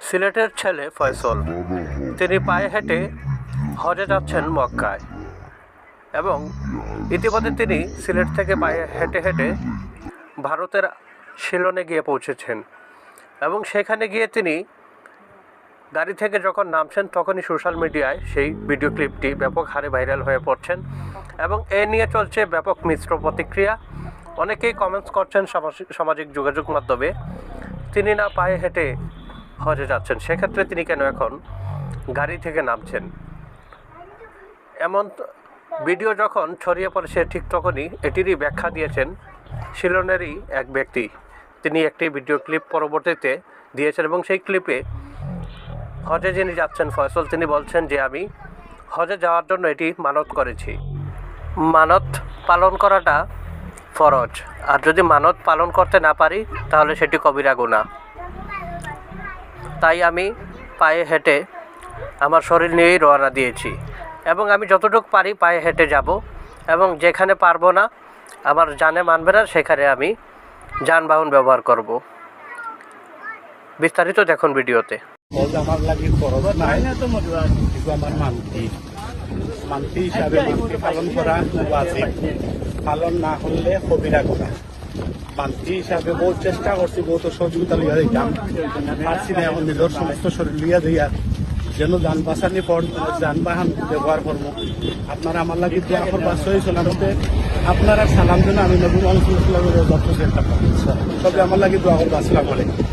সিলেটের ছেলে ফয়সল। তিনি পায়ে হেঁটে হজে যাচ্ছেন মক্কায় এবং ইতিমধ্যে তিনি সিলেট থেকে পায়ে হেঁটে হেঁটে ভারতের শিলনে গিয়ে পৌঁছেছেন এবং সেখানে গিয়ে তিনি গাড়ি থেকে যখন নামছেন তখনই সোশ্যাল মিডিয়ায় সেই ভিডিও ক্লিপটি ব্যাপক হারে ভাইরাল হয়ে পড়ছেন এবং এ নিয়ে চলছে ব্যাপক মিশ্র প্রতিক্রিয়া। অনেকেই কমেন্টস করছেন সামাজিক- সামাজিক যোগাযোগ মাধ্যমে। তিনি না পায়ে হেঁটে হজে যাচ্ছেন, সেক্ষেত্রে তিনি কেন এখন গাড়ি থেকে নামছেন? এমন ভিডিও যখন ছড়িয়ে পড়ে, সে ঠিক তখনই এটিরই ব্যাখ্যা দিয়েছেন শিলনেরই এক ব্যক্তি। তিনি একটি ভিডিও ক্লিপ পরবর্তীতে দিয়েছেন এবং সেই ক্লিপে হজে যিনি যাচ্ছেন ফয়সল, তিনি বলছেন যে, আমি হজে যাওয়ার জন্য এটি মানত করেছি। মানত পালন করাটা ফরজ। আর যদি মানত পালন করতে না পারি, তাহলে সেটি কবিরা গুণা তাই আমি পায়ে হেঁটে আমার শরীর নিয়েই রওনা দিয়েছি। এবং আমি যতটুকু পারি পায়ে হেঁটে যাব এবং যেখানে পারব না, আমার জানে মানবে না, সেখানে আমি যানবাহন ব্যবহার করব। বিস্তারিত দেখুন ভিডিওতে। পালন করা পালন না করলে কবিরা করা মান্তি হিসাবে বহু চেষ্টা করছি, বহুত সহযোগিতা লইয়া দিতাম পারছি না এখন নিজের সমস্ত শরীর লইয়া দিয়া যেন যান বাঁচানি পর যানবাহন ব্যবহার করব। আপনারা আমার লাগি দোয়া করবার সহি আপনারা সালাম যেন আমি নবীন অঞ্চল যত্ন চেষ্টা করব তবে আমার লাগে দোয়া আলাইকুম।